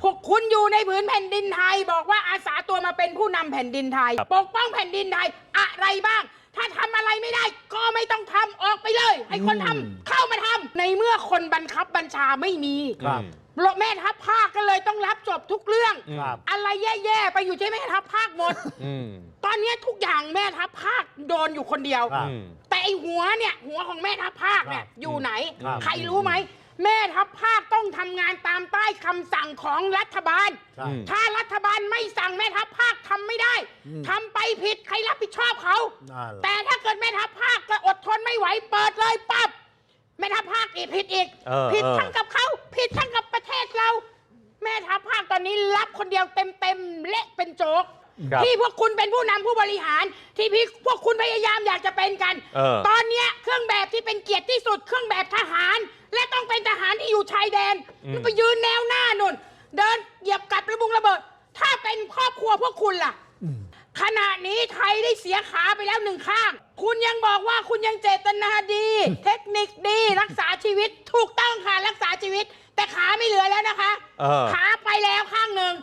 พวกคุณอยู่ในผืนแผ่นดินไทย บอกว่าอาสาตัวมาเป็นผู้นำแผ่นดินไทย ครับ ปกป้องแผ่นดินไทยอะไรบ้าง ถ้าทำอะไรไม่ได้ก็ไม่ต้องทำออกไปเลย ให้คนทำเข้ามาทำในเมื่อคนบังคับบัญชาไม่มีครับแม่ทัพภาคก็เลยต้องรับจบทุกเรื่อง ครับ อะไรแย่ๆไปอยู่ที่แม่ทัพภาคหมด อืมตอนนี้ทุกอย่างแม่ทัพภาคโดนอยู่คนเดียว ครับ อืม แต่ไอหัวเนี่ยหัวของแม่ทัพภาคเนี่ยครับอยู่ไหน ครับ ใครรู้ไหม แม่ทัพภาคต้องทำงานตามใต้คำสั่งของรัฐบาล ใช่อืมถ้ารัฐบาลไม่สั่งแม่ทัพภาคทำไม่ได้อืมทำไปผิดใครรับผิดชอบเขา นั่นแหละ แต่ถ้าเกิดแม่ทัพภาคก็อดทนไม่ไหวเปิดเลยปั๊บแม่ทัพภาคอีกผิดอีก เออผิดเออ ทั้งกับเขาผิดทั้งกับประเทศเรา แม่ทัพภาคตอนนี้รับคนเดียวเต็มเต็มๆเละเป็นโจ๊ก ครับที่พวกคุณเป็นผู้นำผู้บริหาร ที่พี่พวกคุณพยายามอยากจะเป็นกัน เออ ตอนเนี้ยเครื่องแบบที่เป็นเกียรติที่สุด เครื่องแบบทหาร และต้องเป็นทหารที่อยู่ชายแดนอืมมันไปยืนแนวหน้านุ่น เดินเหยียบกับระบุงระเบิด ถ้าเป็นครอบครัวพวกคุณล่ะ ขณะนี้ไทยได้เสียขาไปแล้วหนึ่งข้าง คุณยังบอกว่าคุณยังเจตนาดี เทคนิคดี รักษาชีวิต ถูกต้องค่ะรักษาชีวิต แต่ขาไม่เหลือแล้วนะคะ เออ ขาไปแล้วข้างหนึ่ง